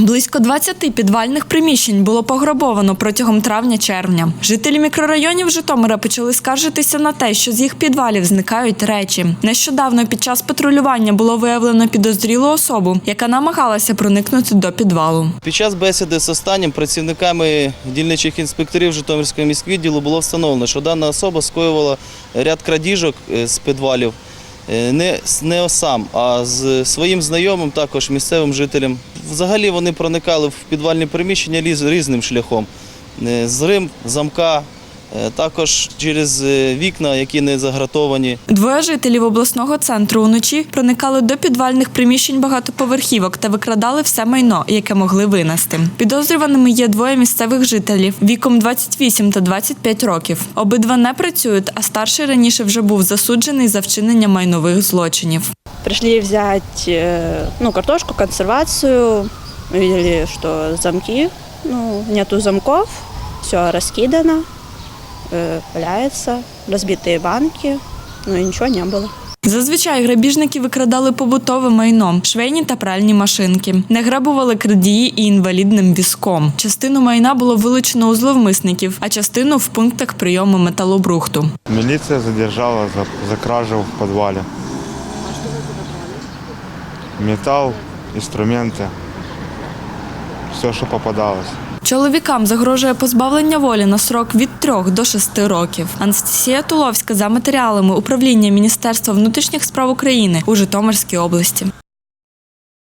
Близько 20 підвальних приміщень було пограбовано протягом травня-червня. Жителі мікрорайонів Житомира почали скаржитися на те, що з їх підвалів зникають речі. Нещодавно під час патрулювання було виявлено підозрілу особу, яка намагалася проникнути до підвалу. Під час бесіди з останнім працівниками дільничих інспекторів Житомирського міськвідділу було встановлено, що дана особа скоювала ряд крадіжок е, з підвалів не, не сам, а з своїм знайомим, також місцевим жителям. Взагалі вони проникали в підвальні приміщення різним шляхом. Е, З рим, замка, е, також через е, вікна, які не загратовані. Двоє жителів обласного центру уночі проникали до підвальних приміщень багатоповерхівок та викрадали все майно, яке могли винести. Підозрюваними є двоє місцевих жителів віком 28 та 25 років. Обидва не працюють, а старший раніше вже був засуджений за вчинення майнових злочинів. Пришли взять э, ну, картошку, консервацию. Увидели, что замки, ну, нету замков, все раскидано, э, валяется, разбитые банки, ну и ничего не было. Зазвичай грабіжники викрадали побутове майно, швейні та пральні машинки. Не грабували крадії і інвалідним візком. Частину майна було вилучено у зловмисників, а частину в пунктах прийому металобрухту. Милиция задержала за, за кражу в подвале. Металл, инструменты, все, что попадалось. Чоловікам загрожує позбавлення волі на срок від 3 до 6 років. Анастасія Туловська за матеріалами управління Міністерства внутрішніх справ України у Житомирській області.